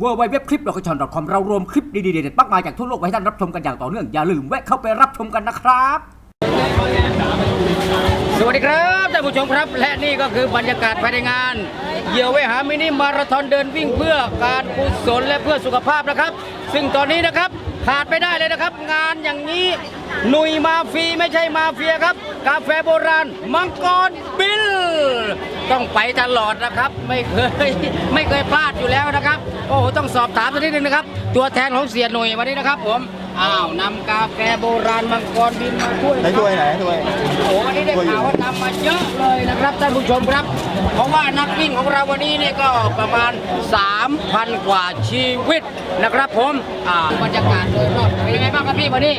w w w คลิป c o m เรารวมคลิปดีๆเด็ดๆมากมายจากทั่วโลกไว้ให้ท่านรับชมกันอย่างต่อเนื่อง อย่าลืมแวะเข้าไปรับชมกันนะครับ สวัสดีครับท่านผู้ชมครับ และนี่ก็คือบรรยากาศภายในงาน เหยี่ยวเวหามินิมาราธอนเดินวิ่งเพื่อการกุศลและเพื่อสุขภาพนะครับ ซึ่งตอนนี้นะครับขาดไม่ได้เลยนะครับ งานอย่างนี้หนุยมาฟรีไม่ใช่มาเฟียครับ กาแฟโบราณมังกรบิล ต้องไปตลอดนะครับ ไม่เคยไม่เคยพลาดอยู่แล้วนะครับ โอ้โหต้องสอบถามสักนิดนึงนะครับ ตัวแทนของเสียหน่วยวันนี้นะครับผม อ้าวนำกาแฟโบราณมังกรบินมาช่วยไหนถ้วยไหนถ้วยโอ้โหวันนี้ได้ข่าวว่านำมาเยอะเลยนะครับท่านผู้ชมครับ เพราะว่านักวิ่งของเราวันนี้เนี่ยก็ประมาณ 3,000 กว่าชีวิตนะครับผมอ่าบรรยากาศโดยรอบเป็นยังไงบ้างครับพี่วันนี้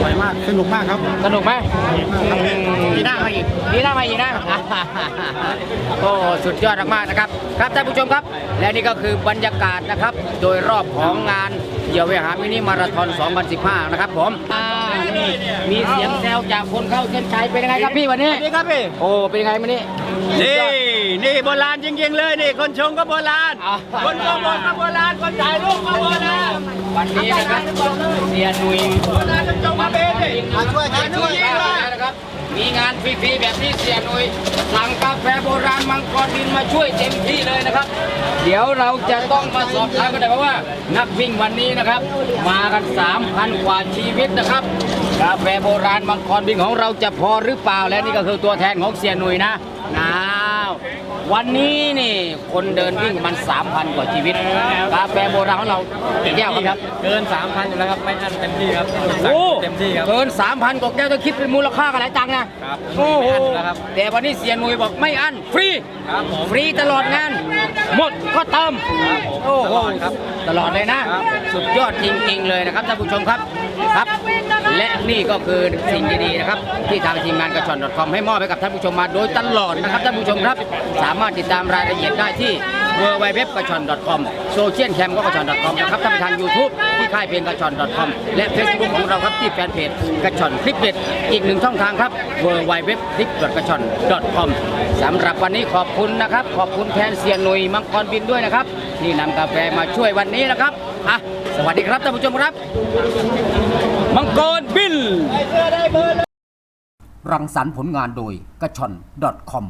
สวยมากสนุกมากครับสนุกไหมปีหน้ามาอีกปีหน้ามาอีกนะโอ้สุดยอดมากๆนะครับ ครับท่านผู้ชมครับ และนี่ก็คือบรรยากาศนะครับ โดยรอบของงานเหยี่ยวเวหามินิมาราธอน 2015 นะครับผมอ่านี่มีเสียงแซวจากคนเข้าเส้นชัยเป็นยังไงครับพี่วันนี้ นี่ครับพี่ โอ้ เป็นยังไงวันนี้ นี่ นี่โบราณจริงๆเลยนี่ คนชงก็โบราณอ่าคนโปรโมทก็โบราณ คนถ่ายรูปก็โบราณ วันนี้นะครับเสียหนุยโบราณต้องจงมาเป็นดิมาช่วยกันช่วยนะครับ มีงานฟรีๆแบบนี้เสียหนุยสั่งกาแฟโบราณมังกรบินมาช่วยเต็มที่เลยนะครับ เดี๋ยวเราจะต้องมาสอบถามกันหน่อยเพราะว่า นักวิ่งวันนี้นะครับ มากัน3,000กว่าชีวิตนะครับ กาแฟโบราณมังกรบินของเราจะพอหรือเปล่าและนี่ก็คือตัวแทนของเสียหนุยนะน้า ววันนี้นี่คนเดินวิ่งมัน 3,000 กว่าชีวิตกาแฟโบราณของเรากี่แก้วครับ เกิน 3,000 อยู่แล้วครับ ไม่อั้นเต็มที่ครับโอ้เต็มที่ครับ เกิน 3,000 กว่าแก้วต้องคิดเป็นมูลค่ากันหลายตังค์นะครับโอ้โหไม่อั้นอยู่แล้วครับแต่วันนี้เสียหนุยบอกไม่อั้นฟรีครับผมฟรีตลอดงาน หมดก็เติมครับผมโอ้โหตลอดครับตลอดเลยนะครับสุดยอดจริง ๆ เลยนะครับท่านผู้ชมครับครับ และนี่ก็คือสิ่งดีๆนะครับที่ทางทีมงานกระชอน .com ให้มอบให้กับท่านผู้ชมมาโดยตลอดนะครับท่านผู้ชมครับสามารถติดตามรายละเอียดได้ที่ w w w กระชอน .com โซเชียลแคมก็กระชอน .com นะครับท่านไปทาง YouTube ที่ค่ายเพลงกระชอน .com และ Facebook ของเราครับที่แฟนเพจกระชอนคลิปเด็ดอีกหนึ่งช่องทางครับ w w w คลิปกระชอน .com สำหรับวันนี้ขอบคุณนะครับ ขอบคุณแทนเสียหนุยมังกรบินด้วยนะครับ ที่นำกาแฟมาช่วยวันนี้นะครับอะสวัสดีครับท่านผู้ชมครับ มังกรบินรังสรรค์ผลงานโดยกระชอน .com